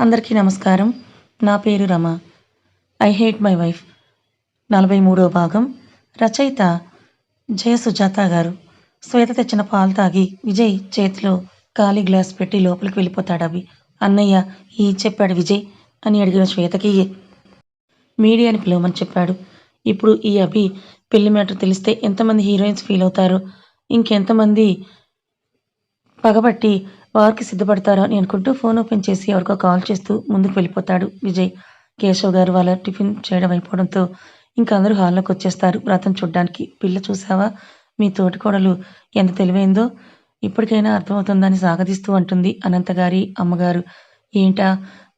అందరికీ నమస్కారం. నా పేరు Rama. I hate my wife. నలభై మూడో భాగం. రచయిత జయ సుజాత గారు. శ్వేత తెచ్చిన పాలు తాగి విజయ్ చేతిలో ఖాళీ గ్లాస్ పెట్టి లోపలికి వెళ్ళిపోతాడు అవి అన్నయ్య ఈ చెప్పాడు విజయ్ అని అడిగిన శ్వేతకి మీడియాని పిలవమని చెప్పాడు. ఇప్పుడు ఈ అభి పెళ్ళి మ్యాటర్ తెలిస్తే ఎంతమంది హీరోయిన్స్ ఫీల్ అవుతారు? ఇంకెంతమంది పగబట్టి వారికి సిద్ధపడతారా అని అనుకుంటూ ఫోన్ ఓపెన్ చేసి ఎవరికో కాల్ చేస్తూ ముందుకు వెళ్ళిపోతాడు విజయ్. కేశవ్ గారు వాళ్ళ టిఫిన్ చేయడం అయిపోవడంతో ఇంకా అందరూ హాల్లోకి వచ్చేస్తారు. వ్రతం చూడ్డానికి పిల్ల చూసావా మీ తోటికోడలు ఎంత తెలివైందో ఇప్పటికైనా అర్థమవుతుందని సాగదీస్తూ అంటుంది అనంత గారి అమ్మగారు. ఏంటా?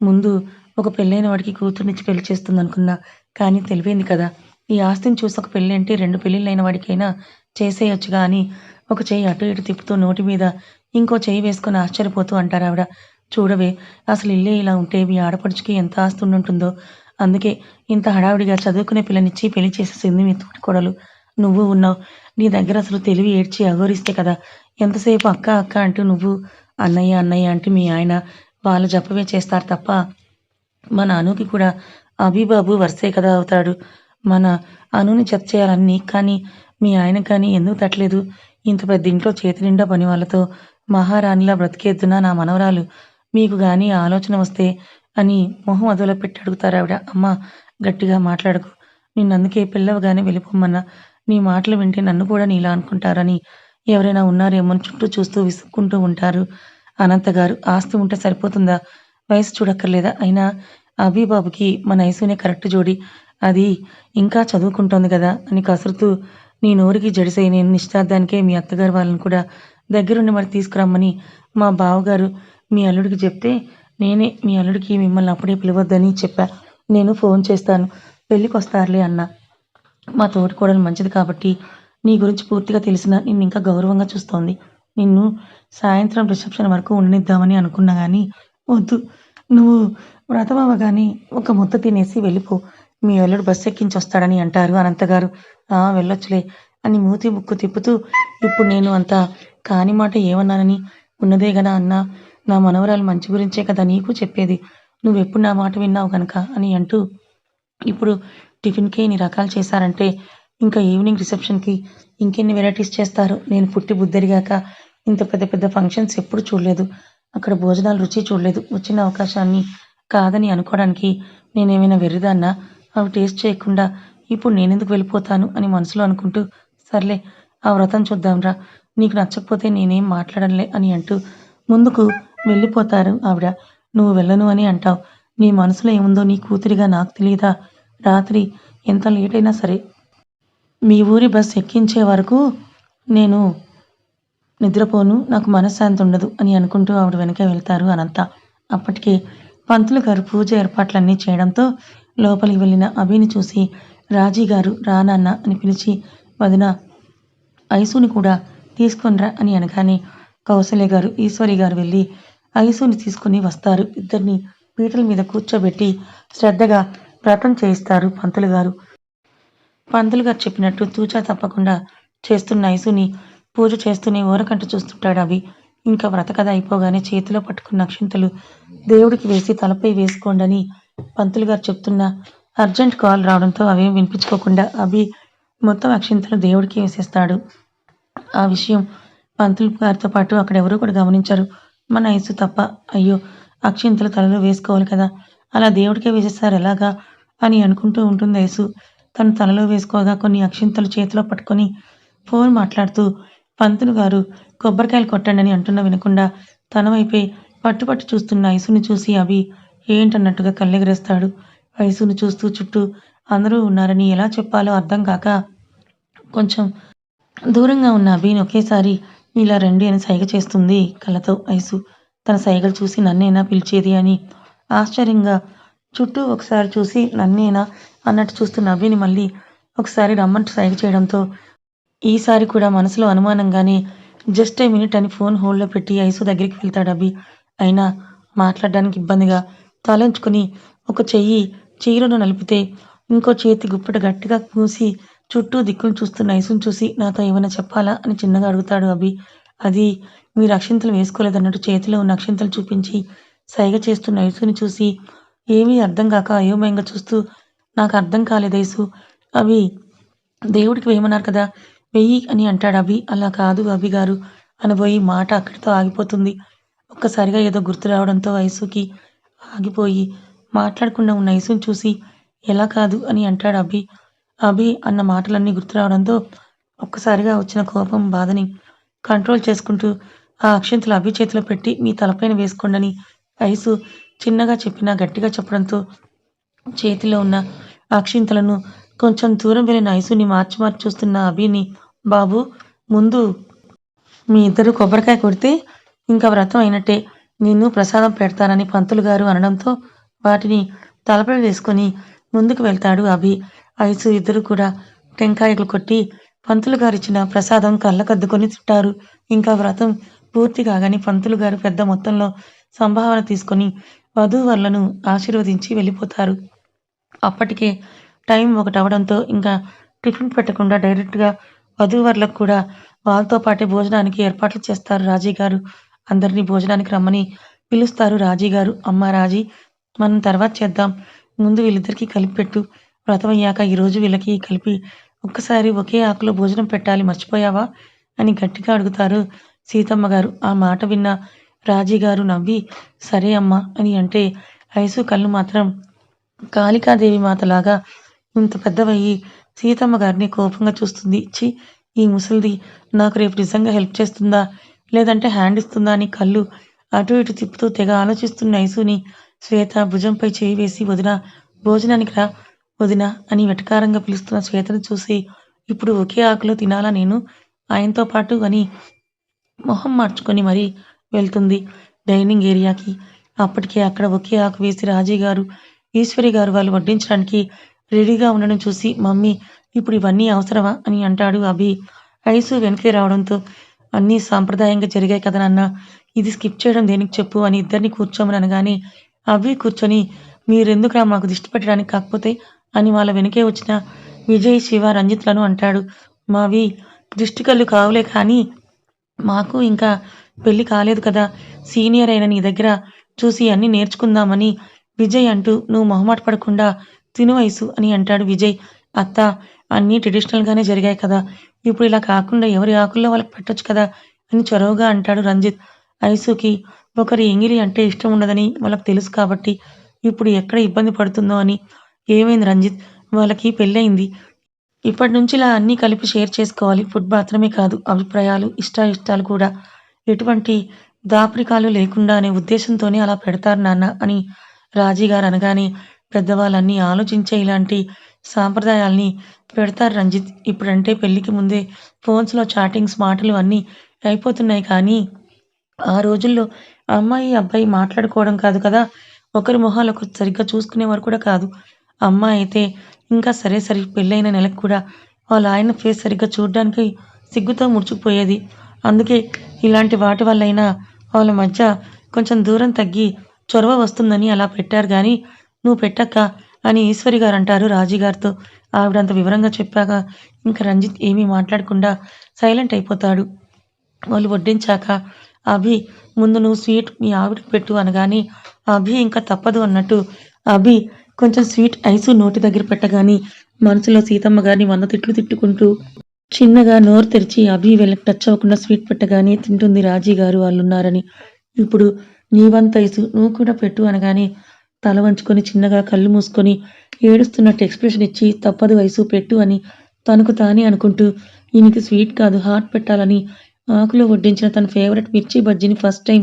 ముందు ఒక పెళ్ళైన వాడికి కూతురునిచ్చి పెళ్ళి చేస్తుంది అనుకున్నా కానీ తెలివైంది కదా. ఈ ఆస్తిని చూసి ఒక పెళ్ళి అంటే రెండు పెళ్ళిళ్ళైన వాడికైనా చేసేయొచ్చుగా అని ఒక చేయి అటు ఇటు తిప్పుతూ నోటి మీద ఇంకో చెయ్యి వేసుకొని ఆశ్చర్యపోతూ అంటారు ఆవిడ చూడవే అసలు ఇల్లే ఇలా ఉంటే మీ ఆడపడుచుకి ఎంత ఆస్తుండుంటుందో ఉంటుందో అందుకే ఇంత హడావిడిగా చదువుకునే పిల్లనిచ్చి పెళ్ళి చేసేసింది మీ తోటికోడలు. నువ్వు ఉన్నావు. నీ దగ్గర అసలు తెలివి ఏడ్చి అగోరిస్తే కదా. ఎంతసేపు అక్క అక్క అంటూ నువ్వు అన్నయ్య అన్నయ్య అంటే మీ ఆయన వాళ్ళు జపవే చేస్తారు తప్ప మన అనుకి కూడా అభిబాబు వరుసే కదా అవుతాడు. మన అనుని జత చేయాలని కానీ మీ ఆయన కానీ ఎందుకు తట్టలేదు? ఇంత పెద్ద ఇంట్లో చేతి నిండా పని వాళ్ళతో మహారాణిలా బ్రతికేద్దున నా మనవరాలు మీకు గాని ఆలోచన వస్తే అని మొహం అదులో పెట్టి అడుగుతారు ఆవిడ. అమ్మ గట్టిగా మాట్లాడకు. నిన్నందుకే పిల్లవగానే వెళ్ళిపోమ్మన్నా. నీ మాటలు వింటే నన్ను కూడా నీలా అనుకుంటారని ఎవరైనా ఉన్నారేమో అని చుట్టూ చూస్తూ విసుక్కుంటూ ఉంటారు. అనంత గారు ఆస్తి ఉంటే సరిపోతుందా? వయసు చూడక్కర్లేదా? అయినా అభిబాబుకి మన ఐసునే కరెక్ట్ జోడి. అది ఇంకా చదువుకుంటోంది కదా అని కసురుతూ నీ నోరుకి జడిసై నేను నిశ్చితార్థానికే మీ అత్తగారు వాళ్ళని కూడా దగ్గరుండి మరి తీసుకురమ్మని మా బావగారు మీ అల్లుడికి చెప్తే నేనే మీ అల్లుడికి మిమ్మల్ని అప్పుడే పిలవద్దని చెప్పా. నేను ఫోన్ చేస్తాను. పెళ్ళికి వస్తారులే మా తోటికోడలు మంచిది కాబట్టి నీ గురించి పూర్తిగా తెలిసిన నిన్ను ఇంకా గౌరవంగా చూస్తోంది. నిన్ను సాయంత్రం రిసెప్షన్ వరకు ఉండనిద్దామని అనుకున్నా కానీ వద్దు. నువ్వు వ్రతమవ కానీ ఒక ముద్ద తినేసి వెళ్ళిపో. మీ అల్లుడు బస్సు ఎక్కించి వస్తాడని అంటారు అనంతగారు. వెళ్ళొచ్చులే అని మూతి ముక్కు తిప్పుతూ ఇప్పుడు నేను అంత కాని మాట ఏమన్నానని? ఉన్నదే గదా అన్నా. నా మనవరాలు మంచి గురించే కదా నీకు చెప్పేది. నువ్వెప్పుడు నా మాట విన్నావు కనుక అని అంటూ ఇప్పుడు టిఫిన్కి ఇన్ని రకాలు చేశారంటే ఇంకా ఈవినింగ్ రిసెప్షన్కి ఇంకెన్ని వెరైటీస్ చేస్తారు? నేను పుట్టి బుద్ధరిగాక ఇంత పెద్ద పెద్ద ఫంక్షన్స్ ఎప్పుడు చూడలేదు. అక్కడ భోజనాలు రుచి చూడలేదు. వచ్చిన అవకాశాన్ని కాదని అనుకోవడానికి నేనేమైనా వెర్రిదాన్నా? అవి టేస్ట్ చేయకుండా ఇప్పుడు నేనెందుకు వెళ్ళిపోతాను? అని మనసులో అనుకుంటూ సర్లే ఆ వ్రతం చూద్దాంరా. నీకు నచ్చకపోతే నేనేం మాట్లాడలే అని అంటూ ముందుకు వెళ్ళిపోతారు ఆవిడ. నువ్వు వెళ్ళను అని అంటావు. నీ మనసులో ఏముందో నీ కూతురిగా నాకు తెలియదా? రాత్రి ఎంత లేట్ అయినా సరే మీ ఊరి బస్ ఎక్కించే వరకు నేను నిద్రపోను నాకు మనశ్శాంతి ఉండదు అని అనుకుంటూ ఆవిడ వెనక వెళ్తారు అనంత. అప్పటికే పంతులు గారు పూజ ఏర్పాట్లన్నీ చేయడంతో లోపలికి వెళ్ళిన అభిని చూసి రాజీ గారు రానాన్న అని పిలిచి వదిన ఐసుని కూడా తీసుకొనిరా అని అనగానే కౌశల్య గారు ఈశ్వరి గారు వెళ్ళి ఐసుని తీసుకుని వస్తారు. ఇద్దరిని పీటల మీద కూర్చోబెట్టి శ్రద్ధగా వ్రతం చేయిస్తారు పంతులు గారు. పంతులు గారు చెప్పినట్టు తూచా తప్పకుండా చేస్తున్న ఐసుని పూజ చేస్తూనే ఊరకంట చూస్తుంటాడు అవి. ఇంకా వ్రత కథ అయిపోగానే చేతిలో పట్టుకున్న అక్షింతలు దేవుడికి వేసి తలపై వేసుకోండని పంతులు గారు చెప్తున్న అర్జెంట్ కాల్ రావడంతో అవేం వినిపించుకోకుండా అభి మొత్తం అక్షింతలు దేవుడికి వేసేస్తాడు. ఆ విషయం పంతులు గారితో పాటు అక్కడెవరూ కూడా గమనించరు. మన ఐసు తప్ప. అయ్యో అక్షింతలు తలలో వేసుకోవాలి కదా. అలా దేవుడికే వేసేస్తారు ఎలాగా? అని అనుకుంటూ ఉంటుంది ఐసు తను తలలో వేసుకోగా కొన్ని అక్షింతలు చేతిలో పట్టుకొని ఫోన్ మాట్లాడుతూ పంతులు గారు కొబ్బరికాయలు కొట్టండి అని అంటున్న వినకుండా తన వైపే పట్టు పట్టు చూస్తున్న ఐసుని చూసి అవి ఏంటన్నట్టుగా కళ్ళెగరేస్తాడు. ఐసుని చూస్తూ చుట్టూ అందరూ ఉన్నారని ఎలా చెప్పాలో అర్థం కాక కొంచెం దూరంగా ఉన్న అభిని ఒకేసారి ఇలా రండి అని సైగ చేస్తుంది కళ్ళతో ఐసు. తన సైగలు చూసి నన్నేనా పిలిచేది అని ఆశ్చర్యంగా చుట్టూ ఒకసారి చూసి నన్నేనా అన్నట్టు చూస్తున్న అభిని మళ్ళీ ఒకసారి రమ్మంటూ సైగ చేయడంతో ఈసారి కూడా మనసులో అనుమానంగానే జస్ట్ ఏ మినిట్ అని ఫోన్ హోల్డ్లో పెట్టి ఐసు దగ్గరికి వెళ్తాడు అభి. అయినా మాట్లాడడానికి ఇబ్బందిగా తలంచుకుని ఒక చెయ్యి చీరను నలిపితే ఇంకో చేతి గుప్పట గట్టిగా పూసి చుట్టూ దిక్కులు చూస్తున్న ఐసును చూసి నాతో ఏమైనా చెప్పాలా? అని చిన్నగా అడుగుతాడు అభి. అది మీరు అక్షింతలు వేసుకోలేదన్నట్టు చేతిలో ఉన్న అక్షింతలు చూపించి సైగ చేస్తున్న ఐసుని చూసి ఏమీ అర్థం కాక అయోమయంగా చూస్తూ నాకు అర్థం కాలేదు ఐసు అవి దేవుడికి వేయమన్నారు కదా వెయ్యి అని అంటాడు అభి. అలా కాదు అభి గారు. అనబోయి మాట అక్కడితో ఆగిపోతుంది. ఒక్కసారిగా ఏదో గుర్తు రావడంతో ఐసుకి ఆగిపోయి మాట్లాడకుండా ఉన్న ఐసుని చూసి ఎలా కాదు అని అంటాడు అభి. అభి అన్న మాటలన్నీ గుర్తు రావడంతో ఒక్కసారిగా వచ్చిన కోపం బాధని కంట్రోల్ చేసుకుంటూ ఆ అక్షంతలు అభి చేతిలో పెట్టి మీ తలపైన వేసుకోండని ఐసు చిన్నగా చెప్పినా గట్టిగా చెప్పడంతో చేతిలో ఉన్న అక్షింతలను కొంచెం దూరం వెళ్ళిన ఐసుని మార్చి మార్చి చూస్తున్న అభిని బాబు ముందు మీ ఇద్దరు కొబ్బరికాయ కొడితే ఇంకా వ్రతం అయినట్టే. నిన్ను ప్రసాదం పెడతానని పంతులు గారు అనడంతో వాటిని తలపై వేసుకొని ముందుకు వెళ్తాడు అభి. ఐసు ఇద్దరు కూడా టెంకాయలు కొట్టి పంతులు గారిచ్చిన ప్రసాదం కళ్ళకద్దుకొని తింటారు. ఇంకా వ్రతం పూర్తి కాగానే పంతులు గారు పెద్ద మొత్తంలో సంభావన తీసుకొని వధూవరులను ఆశీర్వదించి వెళ్ళిపోతారు. అప్పటికే టైం ఒకటి అవడంతో ఇంకా టిఫిన్ పెట్టకుండా డైరెక్ట్గా వధూవరులకు కూడా వాళ్ళతో పాటే భోజనానికి ఏర్పాట్లు చేస్తారు రాజీ గారు. అందరినీ భోజనానికి రమ్మని పిలుస్తారు రాజీ గారు. అమ్మ రాజీ మనం తర్వాత చేద్దాం. ముందు వీళ్ళిద్దరికీ కలిపి పెట్టు. వ్రతం అయ్యాక ఈరోజు వీళ్ళకి కలిపి ఒక్కసారి ఒకే ఆకులో భోజనం పెట్టాలి మర్చిపోయావా? అని గట్టిగా అడుగుతారు సీతమ్మ గారు. ఆ మాట విన్న రాజీ గారు నవ్వి సరే అమ్మా అని అంటే ఐసు కళ్ళు మాత్రం కాళికాదేవి మాతలాగా ఇంత పెద్దవయ్యి సీతమ్మ గారిని కోపంగా చూస్తుంది. చి ఈ ముసలిది నాకు రేపు నిజంగా హెల్ప్ చేస్తుందా? లేదంటే హ్యాండ్ ఇస్తుందా అని కళ్ళు అటు ఇటు తిప్పుతూ తెగ ఆలోచిస్తున్న ఐసుని శ్వేత భుజంపై చేయి వేసి వదిన భోజనానికి రా వదిన అని వెటకారంగా పిలుస్తున్న శ్వేతను చూసి ఇప్పుడు ఒకే ఆకులో తినాలా నేను? ఆయనతో పాటు అని మొహం మార్చుకొని మరీ వెళ్తుంది డైనింగ్ ఏరియాకి. అప్పటికే అక్కడ ఒకే ఆకు వేసి రాజీ గారు ఈశ్వరి గారు వాళ్ళు వడ్డించడానికి రెడీగా ఉండడం చూసి మమ్మీ ఇప్పుడు ఇవన్నీ అవసరమా అని అంటాడు అభి. ఐసు వెనక్కి రావడంతో అన్నీ సాంప్రదాయంగా జరిగాయి కదా నాన్న ఇది స్కిప్ చేయడం దేనికి చెప్పు అని ఇద్దరిని కూర్చోమని అనగానే అవి కూర్చొని మీరెందుకురా మాకు దిష్టి పెట్టడానికి కాకపోతే అని వాళ్ళ వెనుకే వచ్చిన విజయ్ శివ రంజిత్లను అంటాడు. మావి దిష్టి కళ్ళు కావులే కానీ మాకు ఇంకా పెళ్ళి కాలేదు కదా. సీనియర్ అయిన నీ దగ్గర చూసి అన్నీ నేర్చుకుందామని విజయ్ అంటూ నువ్వు మొహమాట పడకుండా తిను వయసు అని అంటాడు విజయ్. అత్త అన్నీ ట్రెడిషనల్గానే జరిగాయి కదా. ఇప్పుడు ఇలా కాకుండా ఎవరి ఆకుల్లో వాళ్ళకి పెట్టొచ్చు కదా అని చొరవగా అంటాడు రంజిత్. ఐసుకి ఒకరి ఎంగిలి అంటే ఇష్టం ఉండదని వాళ్ళకి తెలుసు కాబట్టి ఇప్పుడు ఎక్కడ ఇబ్బంది పడుతుందో అని ఏమైంది రంజిత్? వాళ్ళకి పెళ్ళయింది. ఇప్పటి నుంచి ఇలా అన్నీ కలిపి షేర్ చేసుకోవాలి. ఫుడ్ మాత్రమే కాదు అభిప్రాయాలు ఇష్టాయిష్టాలు కూడా. ఎటువంటి దాపరికాలు లేకుండా అనే ఉద్దేశంతోనే అలా పెడతారు నాన్న అని రాజీ గారు అనగానే పెద్దవాళ్ళన్నీ ఆలోచించే ఇలాంటి సాంప్రదాయాల్ని పెడతారు రంజిత్. ఇప్పుడంటే పెళ్ళికి ముందే ఫోన్స్లో చాటింగ్స్ మాటలు అన్నీ అయిపోతున్నాయి కానీ ఆ రోజుల్లో అమ్మాయి అబ్బాయి మాట్లాడుకోవడం కాదు కదా? ఒకరి మొహాలు ఒకరు సరిగ్గా చూసుకునేవారు కూడా కాదు. అమ్మాయి అయితే ఇంకా సరే సరే పెళ్ళైన నెలకు కూడా వాళ్ళ ఆయన ఫేస్ సరిగ్గా చూడడానికి సిగ్గుతో ముడుచుకుపోయేది. అందుకే ఇలాంటి వాటి వల్లైనా వాళ్ళ మధ్య కొంచెం దూరం తగ్గి చొరవ వస్తుందని అలా పెట్టారు. కానీ నువ్వు పెట్టక్క అని ఈశ్వరి గారు అంటారు రాజీ గారితో. ఆవిడంత వివరంగా చెప్పాక ఇంకా రంజిత్ ఏమీ మాట్లాడకుండా సైలెంట్ అయిపోతాడు. వాళ్ళు వడ్డించాక అభి ముందు నువ్వు స్వీట్ మీ ఆవిడకి పెట్టు అనగానే అభి ఇంకా తప్పదు అన్నట్టు. అభి కొంచెం స్వీట్ ఐసు నోటి దగ్గర పెట్టగాని మనసులో సీతమ్మ గారిని వంద తిట్లు తిట్టుకుంటూ చిన్నగా నోరు తెరిచి అభి వెళ్ళకి టచ్ అవ్వకుండా స్వీట్ పెట్టగానే తింటుంది రాజీ గారు వాళ్ళున్నారని. ఇప్పుడు నీ వంత ఐసు నువ్వు కూడా పెట్టు అనగానే తల వంచుకొని చిన్నగా కళ్ళు మూసుకొని ఏడుస్తున్నట్టు ఎక్స్ప్రెషన్ ఇచ్చి తప్పదు వయసు పెట్టు అని తనకు తానే అనుకుంటూ ఈయనకి స్వీట్ కాదు హార్ట్ పెట్టాలని ఆకులో వడ్డించిన తన ఫేవరెట్ మిర్చి బజ్జీని ఫస్ట్ టైం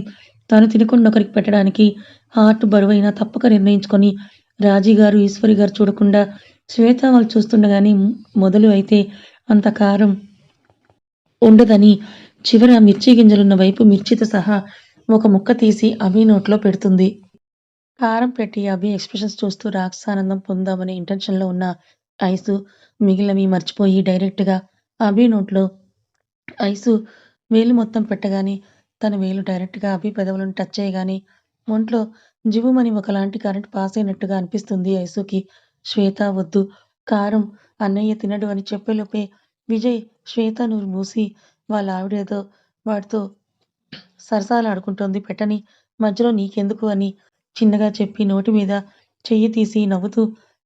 తాను తినకుండా ఒకరికి పెట్టడానికి హార్ట్ బరువైనా తప్పక నిర్ణయించుకొని రాజీ గారు ఈశ్వరి గారు చూడకుండా శ్వేత వాళ్ళు చూస్తుండగానే మొదలు అయితే అంత కారం ఉండదని చివర మిర్చి గింజలున్న వైపు మిర్చితో సహా ఒక ముక్క తీసి అభి నోట్లో పెడుతుంది. కారం పెట్టి అభి ఎక్స్ప్రెషన్స్ చూస్తూ రాక్షసానందం పొందామనే ఇంటెన్షన్లో ఉన్న ఐసు మిగిలినవి మర్చిపోయి డైరెక్ట్గా అభి నోట్లో ఐసు వేలు మొత్తం పెట్టగానే తన వేలు డైరెక్ట్గా అభి పెదవులను టచ్ చేయగానే ఒంట్లో జివుమని ఒకలాంటి కరెంట్ పాస్ అయినట్టుగా అనిపిస్తుంది ఐసుకి. శ్వేత వద్దు. కారం అన్నయ్య తినడు అని చెప్పేలోపే విజయ్ శ్వేత నూరు మూసి వాళ్ళ ఆవిడేదో వాడితో సరసాలాడుకుంటోంది. పెట్టని మధ్యలో నీకెందుకు అని చిన్నగా చెప్పి నోటి మీద చెయ్యి తీసి నవ్వుతూ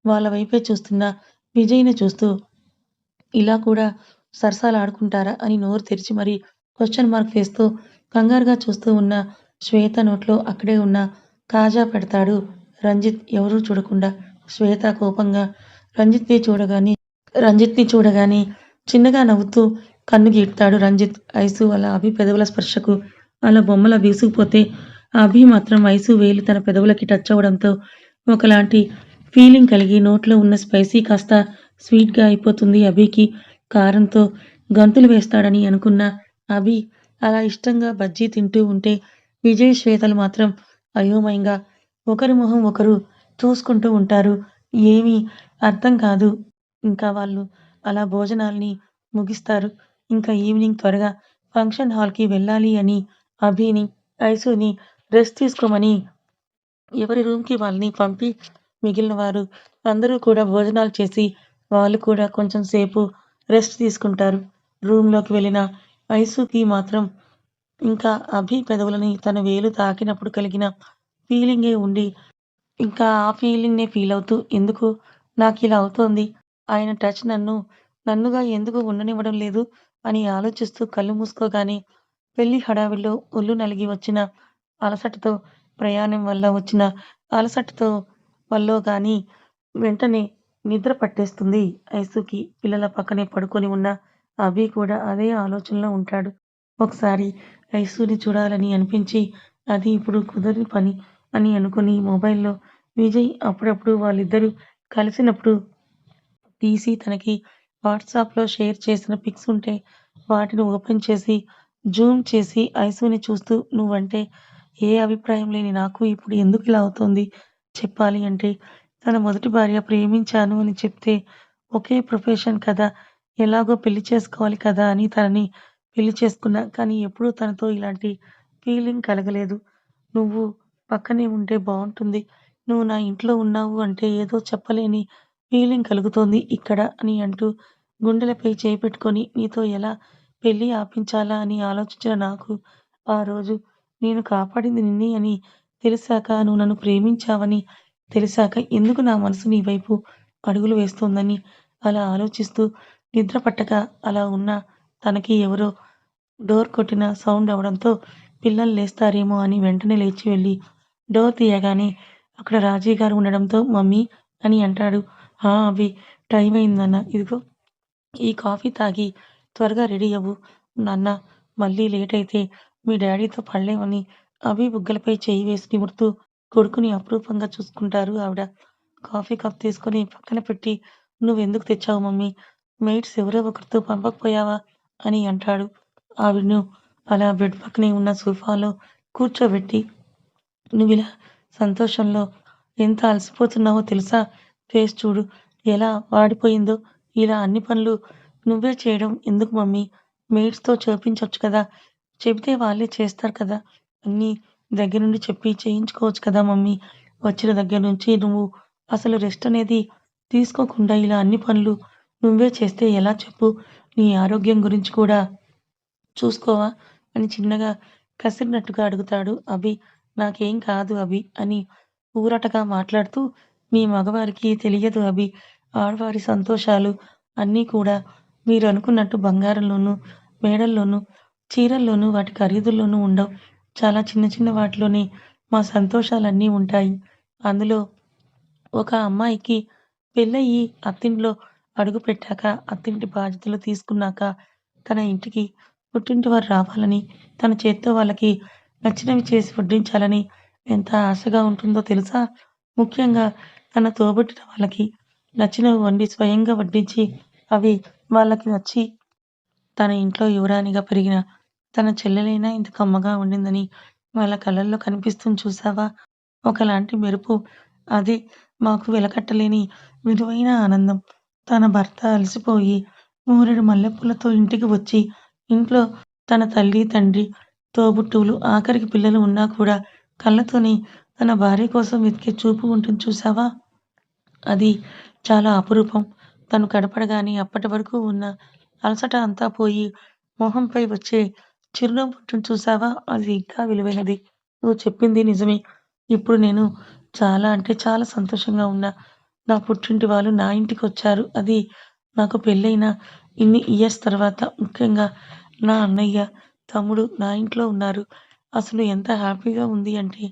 వాళ్ళ వైపే చూస్తున్న విజయ్ని చూస్తూ ఇలా కూడా సరసాలాడుకుంటారా అని నోరు తెరిచి మరీ క్వశ్చన్ మార్క్ వేస్తూ కంగారుగా చూస్తూ ఉన్న శ్వేత నోట్లో అక్కడే ఉన్న కాజా పెడతాడు రంజిత్. ఎవరూ చూడకుండా శ్వేత కోపంగా రంజిత్ని చూడగానే రంజిత్ని చూడగానే చిన్నగా నవ్వుతూ కన్ను గీడతాడు రంజిత్. ఐసు అలా అభి పెదవుల స్పర్శకు అలా బొమ్మల బీసుకుపోతే అభి మాత్రం ఐసు వేలు తన పెదవులకి టచ్ అవ్వడంతో ఒకలాంటి ఫీలింగ్ కలిగి నోట్లో ఉన్న స్పైసీ కాస్త స్వీట్గా అయిపోతుంది అభికి కారంతో గంతులు వేస్తాడని అనుకున్న అభి అలా ఇష్టంగా బజ్జీ తింటూ ఉంటే విజయ్ శ్వేతలు మాత్రం అయోమయంగా ఒకరి మొహం ఒకరు చూసుకుంటూ ఉంటారు. ఏమీ అర్థం కాదు. ఇంకా వాళ్ళు అలా భోజనాల్ని ముగిస్తారు. ఇంకా ఈవినింగ్ త్వరగా ఫంక్షన్ హాల్కి వెళ్ళాలి అని అభిని ఐసుని రెస్ట్ తీసుకోమని ఎవరి రూమ్కి వాళ్ళని పంపి మిగిలిన వారు అందరూ కూడా భోజనాలు చేసి వాళ్ళు కూడా కొంచెం సేపు రెస్ట్ తీసుకుంటారు. రూమ్లోకి వెళ్ళిన ఐసుకి మాత్రం ఇంకా అభి పెదవులని తన వేలు తాకినప్పుడు కలిగిన ఫీలింగే ఉండి ఇంకా ఆ ఫీలింగ్నే ఫీల్ అవుతూ ఎందుకు? నాకు ఇలా అవుతోంది. ఆయన టచ్ నన్ను నన్నుగా ఎందుకు ఉండనివ్వడం లేదు? అని ఆలోచిస్తూ కళ్ళు మూసుకోగానే పెళ్ళి హడావిలో ఒళ్ళు నలిగి వచ్చిన అలసటతో ప్రయాణం వల్ల వచ్చిన అలసటతో వల్లో కానీ వెంటనే నిద్ర పట్టేస్తుంది ఐసుకి. పిల్లల పక్కనే పడుకొని ఉన్న అభి కూడా అదే ఆలోచనలో ఉంటాడు. ఒకసారి ఐసుని చూడాలని అనిపించి అది ఇప్పుడు కుదరని పని అని అనుకుని మొబైల్లో విజయ్ అప్పుడప్పుడు వాళ్ళిద్దరూ కలిసినప్పుడు తీసి తనకి వాట్సాప్లో షేర్ చేసిన పిక్స్ ఉంటే వాటిని ఓపెన్ చేసి జూమ్ చేసి ఐసుని చూస్తూ నువ్వంటే ఏ అభిప్రాయం లేని నాకు ఇప్పుడు ఎందుకు ఇలా అవుతుంది? చెప్పాలి అంటే తన మొదటి భార్య ప్రేమించాను అని చెప్తే ఒకే ప్రొఫెషన్ కదా ఎలాగో పెళ్ళి చేసుకోవాలి కదా అని తనని పెళ్ళి చేసుకున్నా కానీ ఎప్పుడూ తనతో ఇలాంటి ఫీలింగ్ కలగలేదు. నువ్వు పక్కనే ఉంటే బాగుంటుంది. నువ్వు నా ఇంట్లో ఉన్నావు అంటే ఏదో చెప్పలేని ఫీలింగ్ కలుగుతోంది ఇక్కడ అని అంటూ గుండెలపై చేయి పెట్టుకొని నీతో ఎలా పెళ్ళి ఆపించాలా అని ఆలోచించిన నాకు ఆ రోజు నేను కాపాడింది నిన్నే అని తెలిసాక నువ్వు నన్ను ప్రేమించావని తెలిసాక ఎందుకు నా మనసు నీ వైపు అడుగులు వేస్తోందని అలా ఆలోచిస్తూ నిద్ర పట్టక అలా ఉన్న తనకి ఎవరో డోర్ కొట్టిన సౌండ్ అవడంతో పిల్లలు లేస్తారేమో అని వెంటనే లేచి వెళ్ళి డోర్ తీయగానే అక్కడ రాజీ గారు ఉండడంతో మమ్మీ అని అంటాడు. ఆ అవి టైం అయిందన్న ఇదిగో ఈ కాఫీ తాగి త్వరగా రెడీ అవ్వు. నాన్న మళ్ళీ లేట్ అయితే మీ డాడీతో పడలేమని అవి బుగ్గలపై చేయి వేసి నిమురుతూ కొడుకుని అపురూపంగా చూసుకుంటారు ఆవిడ. కాఫీ కప్ తీసుకొని పక్కన పెట్టి నువ్వెందుకు తెచ్చావు మమ్మీ? మెయిట్స్ ఎవరో ఒకరితో పంపకపోయావా అని అంటాడు. ఆవిడను అలా బెడ్ పక్కనే ఉన్న సోఫాలో కూర్చోబెట్టి నువ్విలా సంతోషంలో ఎంత అలసిపోతున్నావో తెలుసా? ఫేస్ చూడు ఎలా వాడిపోయిందో. ఇలా అన్ని పనులు నువ్వే చేయడం ఎందుకు మమ్మీ? మేట్స్తో చేపించవచ్చు కదా. చెబితే వాళ్ళే చేస్తారు కదా. అన్నీ దగ్గర నుండి చెప్పి చేయించుకోవచ్చు కదా మమ్మీ? వచ్చిన దగ్గర నుంచి నువ్వు అసలు రెస్ట్ అనేది తీసుకోకుండా ఇలా అన్ని పనులు నువ్వే చేస్తే ఎలా చెప్పు? నీ ఆరోగ్యం గురించి కూడా చూసుకోవా? అని చిన్నగా కసిరినట్టుగా అడుగుతాడు అభి. నాకేం కాదు అభి అని ఊరటగా మాట్లాడుతూ మీ మగవారికి తెలియదు అభి. ఆడవారి సంతోషాలు అన్నీ కూడా మీరు అనుకున్నట్టు బంగారంలోనూ మేడల్లోనూ చీరల్లోనూ వాటి ఖరీదుల్లోనూ ఉండవు. చాలా చిన్న చిన్న వాటిలోనే మా సంతోషాలన్నీ ఉంటాయి. అందులో ఒక అమ్మాయికి పెళ్ళయి అత్తింట్లో అడుగు పెట్టాక అత్తింటి బాధ్యతలు తీసుకున్నాక తన ఇంటికి పుట్టింటి వారు రావాలని తన చేత్తో వాళ్ళకి నచ్చినవి చేసి వడ్డించాలని ఎంత ఆశగా ఉంటుందో తెలుసా? ముఖ్యంగా తన తోబుట్టిన వాళ్ళకి నచ్చినవి వండి స్వయంగా వడ్డించి అవి వాళ్ళకి నచ్చి తన ఇంట్లో యువరాణిగా పెరిగిన తన చెల్లెలైనా ఇంత కమ్మగా ఉండిందని వాళ్ళ కళ్ళల్లో కనిపిస్తుంది చూసావా? ఒకలాంటి మెరుపు అది మాకు వెలకట్టలేని విలువైన ఆనందం. తన భర్త అలసిపోయి మూరెడు మల్లెపూలతో ఇంటికి వచ్చి ఇంట్లో తన తల్లి తండ్రి తోబుట్టువులు ఆఖరికి పిల్లలు ఉన్నా కూడా కళ్ళతోని తన భార్య కోసం వెతికే చూపు ఉంటుంది చూసావా అది చాలా అపురూపం తను కడపడగానే అప్పటి వరకు ఉన్న అలసట అంతా పోయి మొహంపై వచ్చే చిరునవ్వు ఉంటుంది చూసావా అది ఇంకా విలువైనది నువ్వు చెప్పింది నిజమే. ఇప్పుడు నేను చాలా అంటే చాలా సంతోషంగా ఉన్నా. నా పుట్టింటి వాళ్ళు నా ఇంటికి వచ్చారు అది నాకు పెళ్ళైన ఇన్ని ఇయర్స్ తర్వాత ముఖ్యంగా నా అన్నయ్య, తమ్ముడు నా ఇంట్లో ఉన్నారు. అసలు ఎంత హ్యాపీగా ఉంది అంటే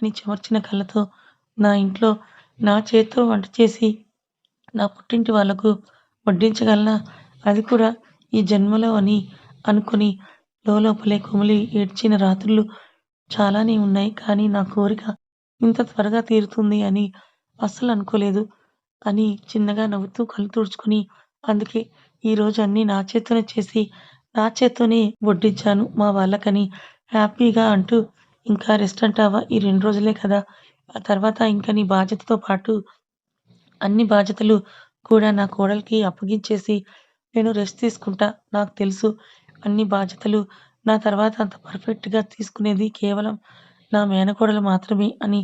అని చెమర్చిన కళ్ళతో నా ఇంట్లో నా చేతితో వంట చేసి నా పుట్టింటి వాళ్ళకు వడ్డించగలనా? అది కూడా ఈ జన్మలో అని అనుకుని లోలోపలే కుమిలి ఏడ్చిన రాత్రులు చాలానే ఉన్నాయి. కానీ నా కోరిక ఇంత త్వరగా తీరుతుంది అని అస్సలు అనుకోలేదు అని చిన్నగా నవ్వుతూ కళ్ళు తుడుచుకుని అందుకే ఈరోజు అన్నీ నా చేత్తోనే చేసి నా చేత్తోనే వడ్డించాను మా వాళ్ళకని హ్యాపీగా అంటూ ఇంకా రెస్ట్ అంటావా? ఈ రెండు రోజులే కదా! ఆ తర్వాత ఇంక నీ బాధ్యతతో పాటు అన్ని బాధ్యతలు కూడా నా కోడలికి అప్పగించేసి నేను రెస్ట్ తీసుకుంటా. నాకు తెలుసు అన్ని బాధ్యతలు నా తర్వాత అంత పర్ఫెక్ట్‌గా తీసుకునేది కేవలం నా మేనకోడలు మాత్రమే అని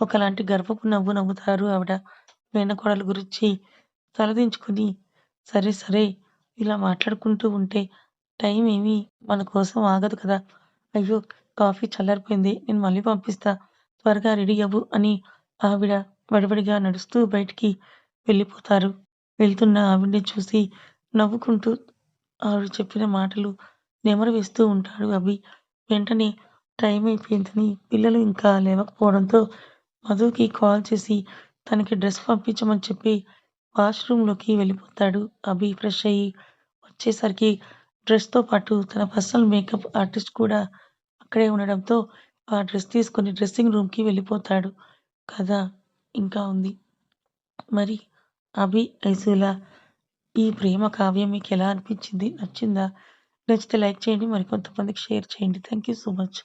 ఒకలాంటి గర్వపు నవ్వు నవ్వుతారు ఆవిడ. మేనకోడలు గురించి తలదించుకుని సరే సరే ఇలా మాట్లాడుకుంటూ ఉంటే టైం ఏమీ మన కోసం ఆగదు కదా! అయ్యో! కాఫీ చల్లారిపోయింది. నేను మళ్ళీ పంపిస్తా. త్వరగా రెడీ అవ్వు అని ఆవిడ వడివడిగా నడుస్తూ బయటికి వెళ్ళిపోతారు. వెళ్తున్న ఆవిడ్ని చూసి నవ్వుకుంటూ ఆవిడ చెప్పిన మాటలు నెమరు వేస్తూ ఉంటాడు అభి. వెంటనే టైం అయిపోయిందని పిల్లలు ఇంకా లేవకపోవడంతో మధుకి కాల్ చేసి తనకి డ్రెస్ పంపించమని చెప్పి వాష్‌రూమ్‌లోకి వెళ్ళిపోతాడు. అభి ఫ్రెష్ అయ్యి వచ్చేసరికి డ్రెస్‌తో పాటు తన పర్సనల్ మేకప్ ఆర్టిస్ట్ కూడా అక్కడే ఉండడంతో ఆ డ్రెస్ తీసుకొని డ్రెస్సింగ్ రూమ్‌కి వెళ్ళిపోతాడు. కథ ఇంకా ఉంది. మరి అభి, ఐసూల ఈ ప్రేమ కావ్యం మీకు ఎలా అనిపించింది? నచ్చిందా? నచ్చితే లైక్ చేయండి. మరికొంతమందికి షేర్ చేయండి. Thank you so much.